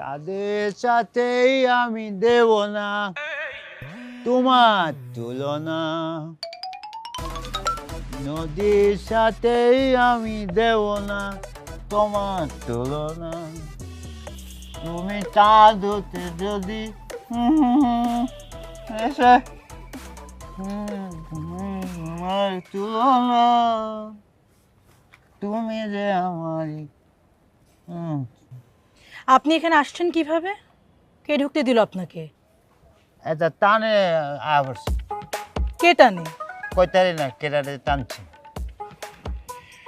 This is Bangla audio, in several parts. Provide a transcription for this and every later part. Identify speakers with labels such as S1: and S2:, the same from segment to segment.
S1: চাঁদের সাথেই আমি দেব না, তোমার তুলনা। নদীর সাথেই আমি দেব না, তোমার তুলনা। তুমি চাঁদ হতে যদি এসে আমার তুলনা। তুমি যে আমারই, হুম
S2: আপনি এখানে আসছেন কীভাবে? কে ঢুকতে দিল আপনাকে?
S1: এটা টানে আবার
S2: কে টানে?
S1: কইতারি না কেটারে টানছে।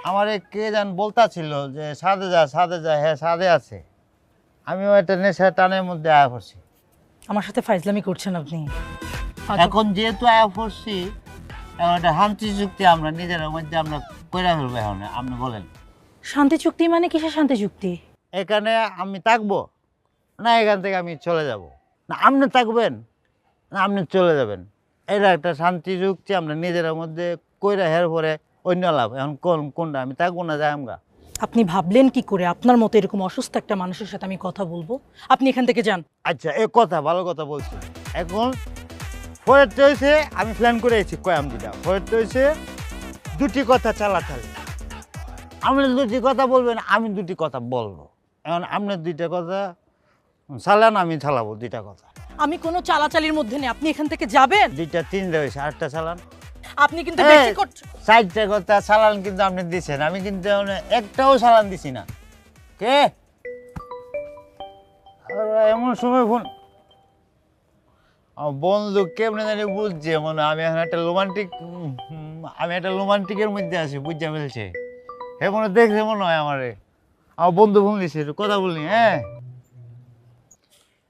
S1: আমার কে জান বলতা ছিল যে সাদে যা সাদে যা হ্যাঁ সাদে আছে। আমিও একটা নেশা টানের মধ্যে আয়া পড়ছি।
S2: আমার সাথে ফাইজলামি করছেন আপনি।
S1: এখন যেহেতু আয়া পড়ছি এখন একটা শান্তি চুক্তি আমরা নিজের মধ্যে আমরা কইরা ফেলব এখন আপনি বলেন।
S2: শান্তি চুক্তি মানে কিসের শান্তি চুক্তি?
S1: এখানে আমি থাকব? না এখান থেকে আমি চলে যাব। না আপনি থাকবেন? না আপনি চলে যাবেন। এটা একটা শান্তি চুক্তি আমরা নিজের মধ্যে কইরা হের পরে অন্য লাভ। এখন কোন কোনটা? আমি থাকব না যাই আমরা
S2: আপনি ভাবলেন কি করে? আপনার মতো এরকম অসুস্থ একটা মানুষের সাথে আমি কথা বলব? আপনি এখান থেকে যান।
S1: আচ্ছা এ কথা ভালো কথা বলছি। এখন পরের হয়েছে আমি প্ল্যান করে এসেছি কয়াম দিটা পরের হয়েছে দুটি কথা চালাচালি আপনি দুটি কথা বলবেন আমি দুটি কথা বলব। এখন আপনার দুইটা কথা চালান আমি চালাবো দুইটা কথা।
S2: আমি কোনো চালাচালির মধ্যে নেই। আপনি এখান থেকে যাবেন?
S1: দুইটা তিনটা হয়েছে আটটা চালান।
S2: আপনি কিন্তু বেশি করছেন।
S1: চারটা কথা চালান কিন্তু আপনি দিচ্ছেন আমি কিন্তু একটাও চালান দিছি না। কে? এমন সময় ফোন বন্ধু কেমনে জানি বুঝছে মনে হয় আমি এখন একটা রোমান্টিক আমি একটা রোমান্টিকের মধ্যে আছি বুঝতে ফেলছে। হে মনে দেখছে মনে হয় আমারে। আমার বন্ধু ফোন দিছে কথা বলনি হ্যাঁ।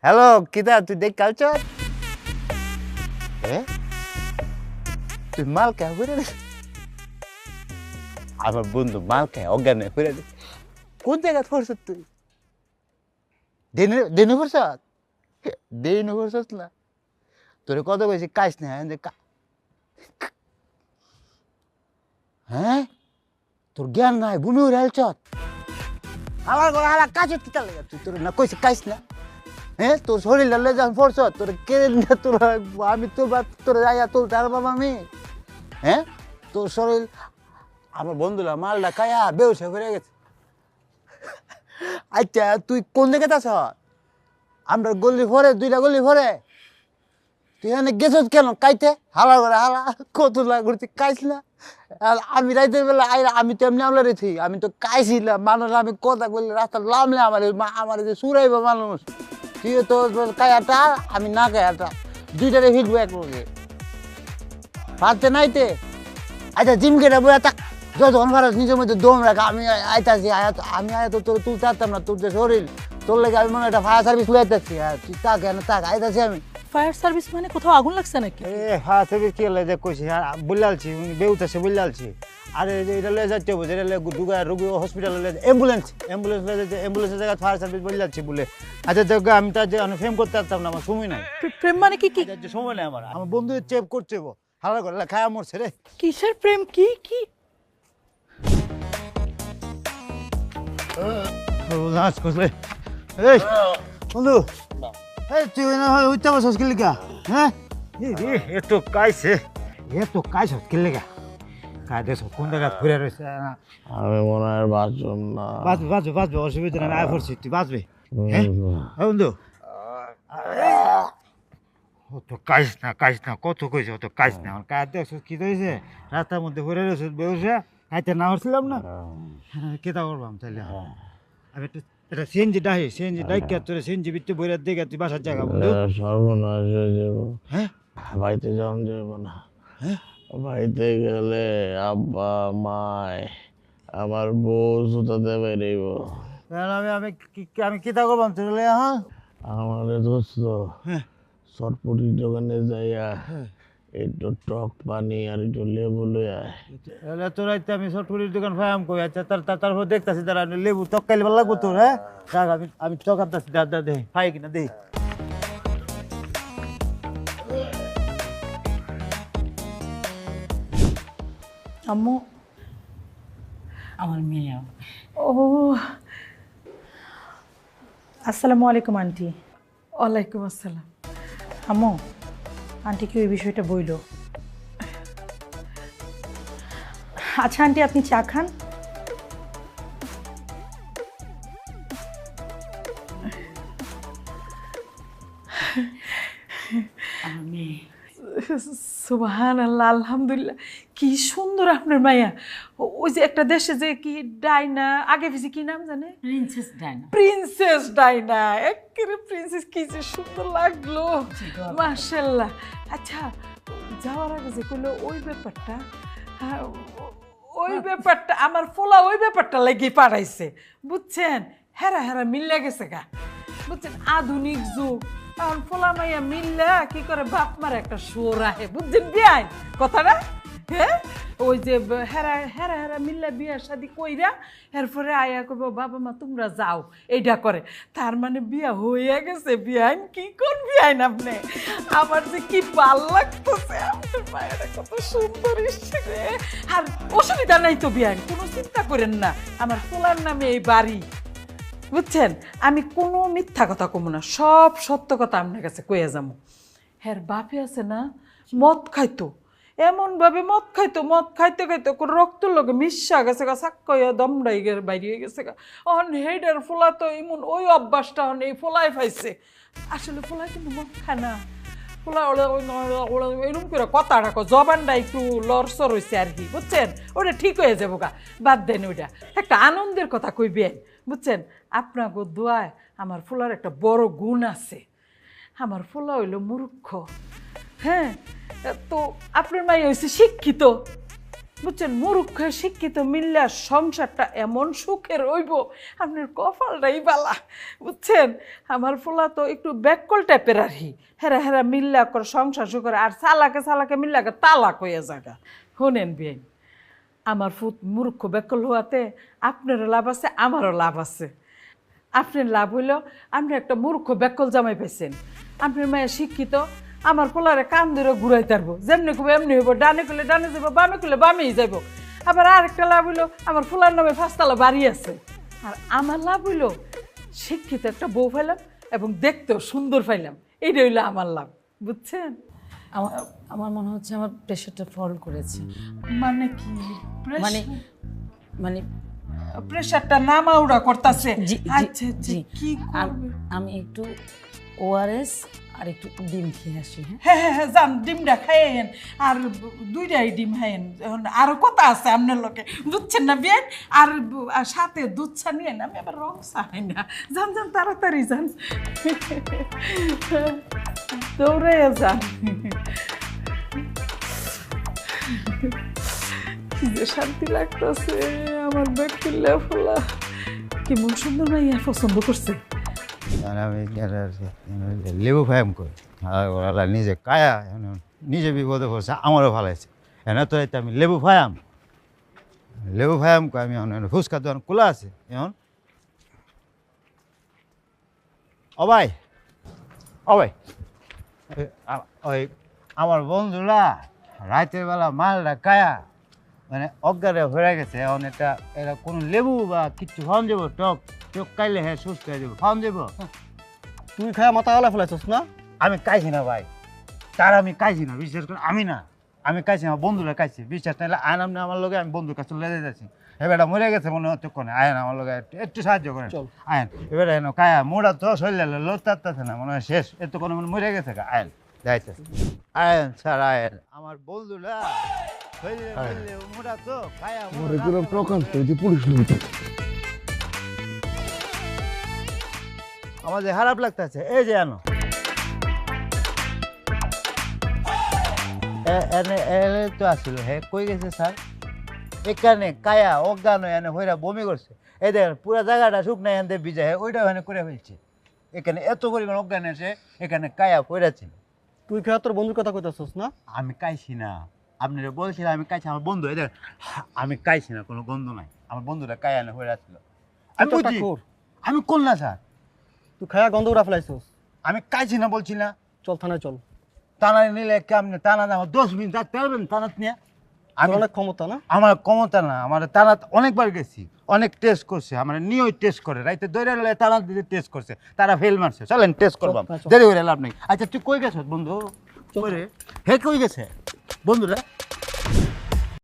S1: হ্যালো কিদা তুই দেখ কালচার হ্যাঁ? তুই মাল কে করে দে। আমার বন্ধু মাল কে অজ্ঞান করে দে। কোন জায়গা পড়ছ তুই? দেনু দেনু দেনু পড়ছ না। তোরে কত কইছি কাজ না হ্যাঁ কা হ্যাঁ? তোর জ্ঞান নাই ভূমি উড়ে আমার ঘরে হালা কাজে কিতা লাগে তুই তোর না কইছি কাজ না? হ্যাঁ তোর শরীর লালে যখন পড়ছ তোর কে তোর, আমি তোর বা তোর যাইয়া তুলতে পারব আমি? হ্যাঁ তোর শরীর আমার বন্ধুরা মালটা কায়া বেউসে করে গেছে। আচ্ছা তুই কোন দিকে আছ? আমরা গলি ভরে, দুইটা গলি ভরে। এখানে গেছিস কেন? কাইতে? হালা করে হালা। কত লাগছি কাইস না আর আমি রাইতের বেলা আই আমি তো এমনি আমলা রেছি আমি তো কাইছিলাম। মানুষ আমি কথা বললে রাস্তা লামলে আমার আমার যে সুরাইব মানুষ। তুই তো কায়াটা? আমি না কায়াটা। দুইটারে ফিরবো এক পারতে নাইতে? আচ্ছা জিম কেটে বই থাক। যতক্ষণ পারস নিজের মধ্যে দম রাখ। আমি আইতাছি আমি আয়াত তোর তুলতে পারতাম না, তোর যে শরীর। তোর লেগে আমি মনে হয় একটা ফায়ার সার্ভিস লইতেছি তুই তাক কেন তাক আইতাছি আমি।
S2: ফায়ার সার্ভিস মানে কোথাও আগুন লাগছে নাকি?
S1: এ ফায়ার সার্ভিস কি যে কইছি বললালছি উনি বেউতেছে বললালছি আরে এটা লয়ে যাচ্ছে হবে যেটা দুগা রোগী হসপিটালে লয়ে অ্যাম্বুলেন্স অ্যাম্বুলেন্স লয়ে যাচ্ছে অ্যাম্বুলেন্সের জায়গায় ফায়ার সার্ভিস বললালছি বলে। আচ্ছা তো আমি তার যে ফেম করতে পারতাম না আমার সময় নাই।
S2: প্রে- প্রেম মানে কি কি?
S1: এটার সময় নাই আমার। আমার বন্ধু চেপ করছে হালা করে খায়া মরছে রে।
S2: কিসের প্রেম? কি কি?
S1: নাচ করলে এই বন্ধু। এই তুই না হয় উঠতে বসস কি লিগা হ্যাঁ? এত কাইছে এত কাইছ। কি লিগা কাই দেশ কোন জায়গা ঘুরে রয়েছে
S3: আমি মনে হয় বাঁচব না।
S1: বাঁচবে বাঁচবে বাঁচবে অসুবিধা নেই আয় পড়ছি তুই বাঁচবে। হ্যাঁ? হ্যাঁ বন্ধু। ও তো কাইস না কাইস না কত কইছে ও তো কাইস না। আমার কাজ দেখছ কি হয়েছে রাস্তার মধ্যে ঘুরে রয়েছে বেউসে খাইতে না হচ্ছিলাম না। হ্যাঁ, কেতা করবাম তাইলে। আমি একটু এটা সিএনজি ডাহি সিএনজি ডাইকা তোর সিএনজি বিত্তে বইরা দেখে তুই বাসার জায়গা বন্ধু।
S3: সর্বনাশ হয়ে যাব।
S1: হ্যাঁ?
S3: বাড়িতে যাওয়া যাব না।
S1: হ্যাঁ?
S3: বাড়িতে গেলে আব্বা মায় আমার বউ জুতাতে বেরিব
S1: আমি আমি কি- আমি কেতা করবাম তাহলে হ্যাঁ?
S3: আমার দোস্ত
S1: হ্যাঁ।
S3: চটপটির দোকানে যাইয়া একটু টক পানি আর একটু লেবু লইয়া
S1: তাহলে তোর আইতে আমি সটকুরির দোকান ফায়াম কই আচ্ছা তার তার- তারপর দেখতাছি তারা লেবু টক খাইলে ভালো লাগবো তোর হ্যাঁ? রাখ আমি আমি টক আনতাছি দা দা দে ফাই কিনা দে।
S2: আম্মু। আমার মেয়ে ও আসসালামু আলাইকুম আন্টি।
S4: ওয়ালাইকুম আসসালাম।
S2: আম্মু আন্টি কি ওই বিষয়টা বইল? আচ্ছা আন্টি আপনি চা খান।
S4: সুবাহান আল্লাহ আলহামদুলিল্লাহ। কি সুন্দর আপনার মাইয়া। ও- ওই যে একটা দেশে যে কি ডাইনা আগে পিছে কি নাম জানে?
S5: Princess Diana
S4: princess Diana. একেবারে প্রিন্সেস কি যে সুন্দর লাগল। মার্শাল্লাহ আচ্ছা যাওয়ার আগে যে কইলো ওই ব্যাপারটা হ্যাঁ, ওই ব্যাপারটা আমার ফোলা ওই ব্যাপারটা লেগে পাঠাইছে বুঝছেন? হেরা হেরা মিল্লা গেছে গা। বুঝছেন? আধুনিক যুগ। এখন ফোলা মাইয়া মিল্লা, কি করে বাপ মার একটা সুর আহে, বুঝছেন বিয়াই কথাটা? হ্যাঁ ওই যে হেরা হেরা হেরা মিল্লা বিয়া শাদি কইরা, এরপরে আয়া করব বাবা মা, তোমরা যাও এইটা করে। তার মানে বিয়া হইয়া গেছে, বিয়াইন, কি কোন বিয়াইন আপনি? আমার যে কি ভালো লাগতেছে আপনার মায়েরা কত সুন্দর আর অসুবিধা নাই তো বিয়াইন, কোনো চিন্তা করেন না। আমার পোলার নামে এই বাড়ি। বুঝছেন? আমি কোনো মিথ্যা কথা কমু না, সব সত্য কথা আপনার কাছে কয়ে যাব হ্যার বাপে আছে না, মদ খাইতো, এমনভাবে মদ খাইতো, মদ খাইতে খাইতে করে রক্ত লোকে মিশা গেছে গা সাক্কইয়া দমড়াই গে বাইরে গেছে গা। অন হেডের ফোলা তো এমন ওই অভ্যাসটা অন এই ফোলাই পাইছে আসলে ফোলাই কিন্তু মদ খায় না। ফোলা ওই ওরা এরকম করে কথা রাখো, জবানটা একটু লরসর হয়েছে আর কি, বুঝছেন? ওটা ঠিক হয়ে যাব গা, বাদ দেন ওইটা। একটা আনন্দের কথা কইবেন। বুঝছেন? আপনাকে দোয়ায় আমার ফুলার একটা বড় গুণ আছে। আমার ফুলা হইল মূর্খ। হ্যাঁ তো আপনার মাই হয়েছে শিক্ষিত। বুঝছেন? মূর্খ, শিক্ষিত, মিল্লা, সংসারটা এমন সুখের হইব আপনার কপালটাই বালা। বুঝছেন? আমার ফোলা তো একটু ব্যাককল টাইপের আর হি। হেরা হেরা মিল্লা করে সংসার সুখের আর সালাকে সালাকে মিল্লাকে তালাক হয়ে জায়গা শোনেন বিয়ে আমার ফুত মূর্খ বেকল হওয়াতে আপনারও লাভ আছে, আমারও লাভ আছে। আপনার লাভ হইল, আপনি একটা মূর্খ বেকল জামাই পাইছেন। আপনার মায়ের শিক্ষিত, আমার পোলারে কান ধরে ঘুরাই তারবো। যেমনি খুব এমনি হইব, ডানে করলে ডানে যাব বামে করলে বামেই যাব আবার আরেকটা লাভ হইল, আমার ফুলার নামে পাঁচতলা বাড়ি আছে। আর আমার লাভ হইল, শিক্ষিত একটা বউ পাইলাম এবং দেখতেও সুন্দর পাইলাম। এইটা হইল আমার লাভ, বুঝছেন?
S5: আমার আমার মনে হচ্ছে আমার প্রেশারটা ফল করেছে।
S4: মানে কি?
S5: মানে মানে
S4: প্রেশারটা নামাউড়া করতেছে। আচ্ছা আচ্ছা
S5: জি।
S4: কি
S5: আমি একটু ওআরএস আর একটু ডিম খেয়ে আসি হ্যাঁ?
S4: হ্যাঁ হ্যাঁ হ্যাঁ যান, ডিমটা খাইয়েন। আর দুইটাই ডিম খাইয়েন। এখন আরও কথা আছে আপনার লোকে। বুঝছেন না বিয়েন আর সাথে দুধ চা নিয়েন। আমি আবার রং চাই না। যান যান, তাড়াতাড়ি যান। দৌড়ে যান। যে শান্তি লাগতেছে, আমার ব্যাগ কিনলে ফোলা। কেমন সুন্দর মাইয়া পছন্দ করছে?
S1: লেবু ফায়াম করি আর ওরা নিজে কায়া নিজে বিপদে পড়ছে আমারও ভালো আছে এনে তো আমি লেবু ফায়াম লেবু ফায়াম কই আমি ফুচকা দোকান খোলা আছে এখন। ভাই এ, ওই আমার বন্ধুরা রাতের বেলা মালটা কায়া মানে অজ্ঞানে হয়ে গেছে এখন এটা এটা কোনো লেবু বা কিছু খাওয়ান যাব টক টক খাইলে হ্যাঁ সুস্থ হয়ে যাব খাওয়ান যাব।
S6: তুই খায় মাথা গলা ফেলাইছস না?
S1: আমি কাইছি না ভাই তার আমি কাইছি না বিশ্বাস করে আমি না আমি কাইছি আমার বন্ধুরা কাইছি বিশ্বাস নাহলে আয়ন আপনি আমার লগে আমি বন্ধুর কাছে লেগে যাচ্ছি এবারটা মরে গেছে মনে হচ্ছে কোনে আয়ন আমার লগে একটু- সাহায্য করেন।
S6: চল।
S1: আয়ন এবার এনো কায়া মোড়া তো শরীরে লোট তাচ্ছে না মনে হয় শেষ এত কোনো মনে মরে গেছে আয়ন যাইতেছে। আয়ন স্যার আয়ন আমার বন্ধুরা। শরীরে শরীরে মোড়া তো কায়া মোড়া
S3: আমার পুলিশ
S1: আমাদের খারাপ লাগতেছে এই যে আনো এনে এনে তো আসলো হ্যাঁ কই গেছে স্যার এখানে কায়া অজ্ঞান এনে হইরা বমি করছে এই দেখেন পুরো জায়গাটা শুকনো এনে ভিজা হ্যাঁ ওইটা এখানে করে ফেলছে এখানে এত পরিমাণ অজ্ঞান এসে এখানে কায়া পড়েছে
S6: তুই খায় তোর বন্ধুর কথা কইতাছস না
S1: আমি কাইছি না আপনারা বলছিলেন আমি কাইছি আমার বন্ধু এদের আমি কাইছি না কোনো গন্ধ নাই। আমার বন্ধুরা কায়া এনে হয়ে ছিল। আমি বুঝি আমি কোন না স্যার।
S6: তুই খায়া গন্ধ উড়া ফেলাইছস।
S1: আমি কাইছি না বলছি না।
S6: চল থানায় চল।
S1: টানা নিলে কেমনে টানা আমার দশ মিনিট রাখতে পারবেন টানাত নিয়ে। আমি
S6: অনেক ক্ষমতা না?
S1: আমার ক্ষমতা না আমার তারা অনেকবার গেছি অনেক টেস্ট করছে আমার নিয়ে টেস্ট করে রাইতে দৈরা লে তারা দিতে টেস্ট করছে তারা ফেল মারছে। চলেন টেস্ট করবাম। দেরি করে লাভ নেই। আচ্ছা তুই কই গেছ বন্ধু? কই রে? হে কই গেছে? বন্ধুরা?